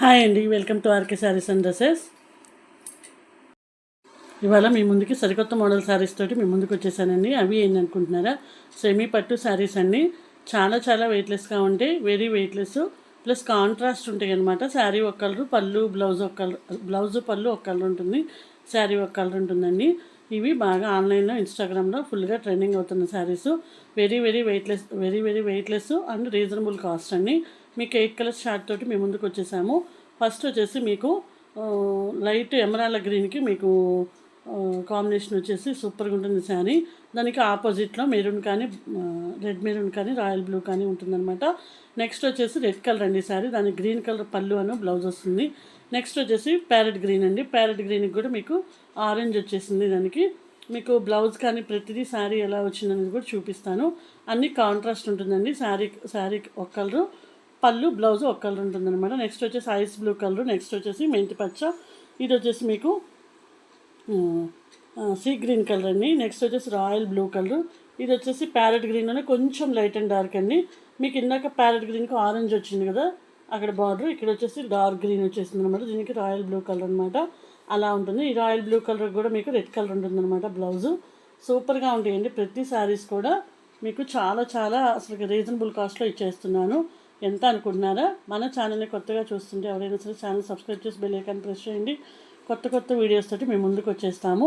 Hi అండి welcome to RK saris and dresses. ఇవాళ మీ ముందుకి సరికొత్త మోడల్ శారీస్ తోటి మీ ముందుకు వచ్చేసానండి. అవి ఏంటనుకుంటున్నారా సెమీ పట్టు శారీస్ అండి. చాలా చాలా వెయిట్లెస్గా ఉంటాయి వెరీ వెయిట్లెస్ ప్లస్ కాంట్రాస్ట్ ఉంటాయి అనమాట శారీ ఒక కలరు పళ్ళు బ్లౌజ్ ఒక కలర్ బ్లౌజ్ పళ్ళు ఒక కలర్ ఉంటుంది. శారీ ఒక కలర్ ఉంటుందండి. ఇవి బాగా ఆన్లైన్లో ఇన్స్టాగ్రామ్లో ఫుల్గా ట్రెండింగ్ అవుతున్న saris. Very very weightless very very weightless and reasonable cost అండి. మీకు ఎయిట్ కలర్స్ షార్ట్ తోటి మేము ముందుకు వచ్చేసాము. ఫస్ట్ వచ్చేసి మీకు లైట్ ఎమరాల గ్రీన్కి మీకు కాంబినేషన్ వచ్చేసి సూపర్గా ఉంటుంది శారీ. దానికి ఆపోజిట్లో మెరూన్ కానీ రెడ్ మెరూన్ కానీ రాయల్ బ్లూ కానీ ఉంటుందన్నమాట. నెక్స్ట్ వచ్చేసి రెడ్ కలర్ అండి శారీ. దానికి గ్రీన్ కలర్ పళ్ళు అను బ్లౌజ్ వస్తుంది. నెక్స్ట్ వచ్చేసి ప్యారెట్ గ్రీన్ అండి. ప్యారెట్ గ్రీన్కి కూడా మీకు ఆరెంజ్ వచ్చేసింది దానికి. మీకు బ్లౌజ్ కానీ ప్రతిదీ శారీ ఎలా వచ్చిందనేది కూడా చూపిస్తాను. అన్ని కాంట్రాస్ట్ ఉంటుందండి. శారీ శారీ ఒక కలరు పళ్ళు బ్లౌజ్ ఒక కలర్ ఉంటుందన్నమాట. నెక్స్ట్ వచ్చేసి ఐస్ బ్లూ కలర్ నెక్స్ట్ వచ్చేసి మెంతి పచ్చ. ఇది వచ్చేసి మీకు సీ గ్రీన్ కలర్ అండి. నెక్స్ట్ వచ్చేసి రాయల్ బ్లూ కలర్. ఇది వచ్చేసి ప్యారెట్ గ్రీన్లోనే కొంచెం లైట్ అండ్ డార్క్ అండి. మీకు ఇందాక ప్యారెట్ గ్రీన్కి ఆరెంజ్ వచ్చింది కదా అక్కడ బార్డర్ ఇక్కడ వచ్చేసి డార్క్ గ్రీన్ వచ్చేసింది అనమాట దీనికి రాయల్ బ్లూ కలర్ అనమాట అలా ఉంటుంది. ఈ రాయల్ బ్లూ కలర్ కూడా మీకు రెడ్ కలర్ ఉంటుందన్నమాట బ్లౌజు. సూపర్గా ఉంటాయండి. ప్రతి శారీస్ కూడా మీకు చాలా చాలా అసలు రీజనబుల్ కాస్ట్లో ఇచ్చేస్తున్నాను. ఎంత అనుకుంటున్నారా మన ఛానల్ని కొత్తగా చూస్తుంటే ఎవరైనా సరే ఛానల్ సబ్స్క్రైబ్ చేసి బెల్ ఐకాన్ ప్రెస్ చేయండి. కొత్త కొత్త వీడియోస్ తోటి మేము ముందుకు వచ్చేస్తాము.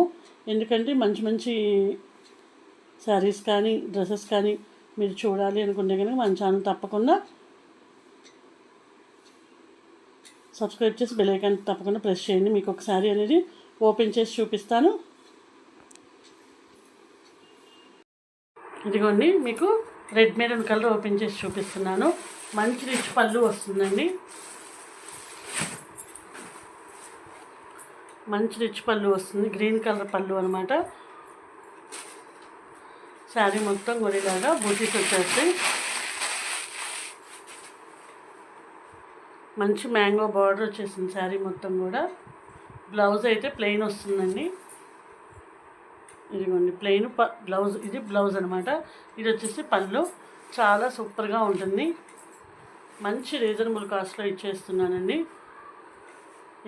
ఎందుకంటే మంచి మంచి శారీస్ కానీ డ్రెస్సెస్ కానీ మీరు చూడాలి అనుకుంటే కనుక మన ఛానల్ తప్పకుండా సబ్స్క్రైబ్ చేసి బెల్ ఐకాన్ తప్పకుండా ప్రెస్ చేయండి. మీకు ఒక శారీ అనేది ఓపెన్ చేసి చూపిస్తాను. ఇదిగోండి మీకు రెడ్ మెరూన్ కలర్ ఓపెన్ చేసి చూపిస్తున్నాను. మంచి రిచ్ పళ్ళు వస్తుందండి. మంచి రిచ్ పళ్ళు వస్తుంది. గ్రీన్ కలర్ పళ్ళు అనమాట శారీ మొత్తం గొరిలాగా బూటీస్ వచ్చేస్తాయి. మంచి మ్యాంగో బార్డర్ వచ్చేసింది శారీ మొత్తం కూడా. బ్లౌజ్ అయితే ప్లెయిన్ వస్తుందండి. ఇదిగోండి ప్లెయిన్ ప బ్లౌజ్ ఇది బ్లౌజ్ అనమాట ఇది వచ్చేసి పళ్ళు. చాలా సూపర్గా ఉంటుంది. మంచి రీజనబుల్ కాస్ట్లో ఇచ్చేస్తున్నానండి.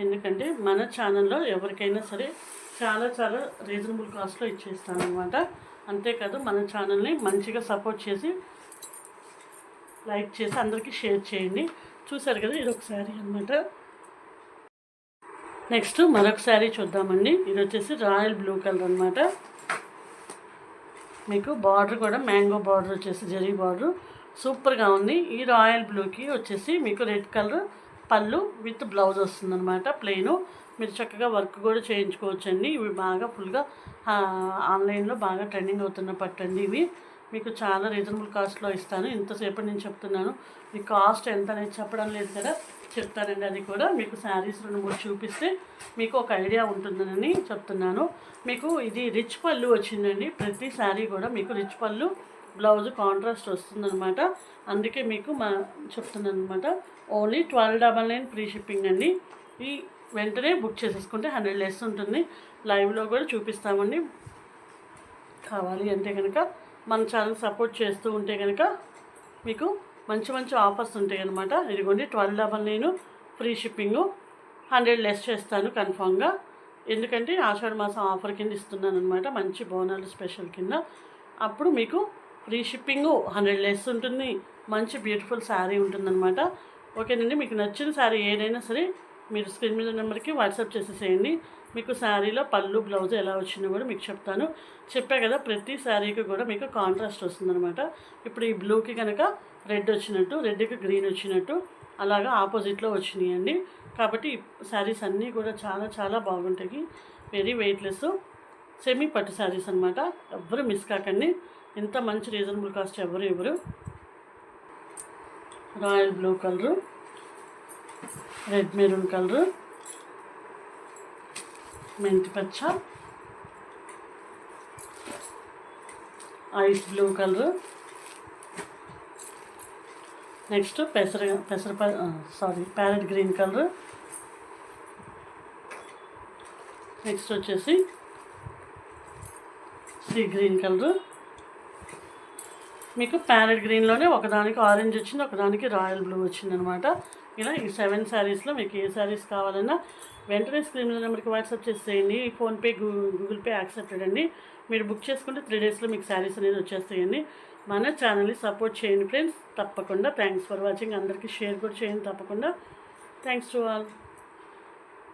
ఎందుకంటే మన ఛానల్లో ఎవరికైనా సరే చాలా చాలా రీజనబుల్ కాస్ట్లో ఇచ్చేస్తాను అనమాట అంతేకాదు మన ఛానల్ని మంచిగా సపోర్ట్ చేసి లైక్ చేసి అందరికీ షేర్ చేయండి. చూసారు కదా ఇది ఒక శారీ అనమాట నెక్స్ట్ మరొక శారీ చూద్దామండి. ఇది వచ్చేసి రాయల్ బ్లూ కలర్ అనమాట మీకు బార్డర్ కూడా మ్యాంగో బార్డర్ వచ్చేసి జరీ బార్డర్. సూపర్గా ఉంది. ఈ రాయల్ బ్లూకి వచ్చేసి మీకు రెడ్ కలర్ పళ్ళు విత్ బ్లౌజ్ వస్తుందన్నమాట ప్లెయిన్. మీరు చక్కగా వర్క్ కూడా చేయించుకోవచ్చండి. ఇవి బాగా ఫుల్గా ఆన్లైన్లో బాగా ట్రెండింగ్ అవుతున్న పట్టండి ఇవి. మీకు చాలా రీజనబుల్ కాస్ట్లో ఇస్తాను. ఇంతసేపు నేను చెప్తున్నాను. మీ కాస్ట్ ఎంత అనేది చెప్పడం లేదు కదా. చెప్తానండి అది కూడా. మీకు శారీస్ రెండు మూడు చూపిస్తే మీకు ఒక ఐడియా ఉంటుందని చెప్తున్నాను. మీకు ఇది రిచ్ పళ్ళు వచ్చిందండి. ప్రతి శారీ కూడా మీకు రిచ్ పళ్ళు బ్లౌజ్ కాంట్రాస్ట్ వస్తుందన్నమాట. అందుకే మీకు మా చెప్తున్నాను అనమాట only twelve double nine free shipping అండి. ఈ వెంటనే బుక్ చేసేసుకుంటే హండ్రెడ్ లెస్ ఉంటుంది. లైవ్లో కూడా చూపిస్తామండి. కావాలి అంటే కనుక మన ఛానల్ సపోర్ట్ చేస్తూ ఉంటే కనుక మీకు మంచి మంచి ఆఫర్స్ ఉంటాయి అనమాట ఇదిగోండి ట్వెల్వ్ డబల్ నేను ఫ్రీ షిప్పింగు. హండ్రెడ్ లెస్ చేస్తాను కన్ఫామ్గా. ఎందుకంటే ఆషాఢ మాసం ఆఫర్ కింద ఇస్తున్నాను అనమాట మంచి బోనాలు స్పెషల్ కింద. అప్పుడు మీకు ఫ్రీ షిప్పింగు హండ్రెడ్ లెస్ ఉంటుంది మంచి బ్యూటిఫుల్ శారీ ఉంటుందన్నమాట. ఓకేనండి మీకు నచ్చిన శారీ ఏదైనా సరే మీరు స్క్రీన్ మీద నెంబర్కి వాట్సాప్ చేసేసేయండి. మీకు శారీలో పళ్ళు బ్లౌజ్ ఎలా వచ్చిందో కూడా మీకు చెప్తాను. చెప్పా కదా ప్రతి శారీకి కూడా మీకు కాంట్రాస్ట్ వస్తుందన్నమాట. ఇప్పుడు ఈ బ్లూకి కనుక రెడ్ వచ్చినట్టు రెడ్కి గ్రీన్ వచ్చినట్టు అలాగా ఆపోజిట్లో వచ్చినాయండి. కాబట్టి శారీస్ అన్నీ కూడా చాలా చాలా బాగుంటాయి. వెరీ వెయిట్లెస్ సెమీ పట్టు శారీస్ అనమాట ఎవ్వరు మిస్ కాకండి. ఇంత మంచి రీజనబుల్ కాస్ట్ ఎవరు ఎవరు royal blue colour. Red maroon colour మెంతి పచ్చ ఐస్ బ్లూ కలరు. నెక్స్ట్ పెసర పెసర sorry parrot green colour. Next వచ్చేసి సీ గ్రీన్ కలర్. మీకు ప్యారెట్ గ్రీన్లోనే ఒకదానికి ఆరెంజ్ వచ్చింది ఒకదానికి రాయల్ బ్లూ వచ్చింది అనమాట ఇలా ఈ సెవెన్ శారీస్లో మీకు ఏ శారీస్ కావాలన్నా వెంటనే స్క్రీన్ మీద నెంబర్కి వాట్సాప్ చేసేయండి. ఫోన్పే గూ గూగుల్ పే యాక్సెప్టెడ్ అండి. మీరు బుక్ చేసుకుంటే త్రీ డేస్లో మీకు శారీస్ అనేది వచ్చేస్తాయండి. మన ఛానల్ని సపోర్ట్ చేయండి ఫ్రెండ్స్. తప్పకుండా. Thanks for watching. అందరికీ షేర్ కూడా చేయండి తప్పకుండా. Thanks to all.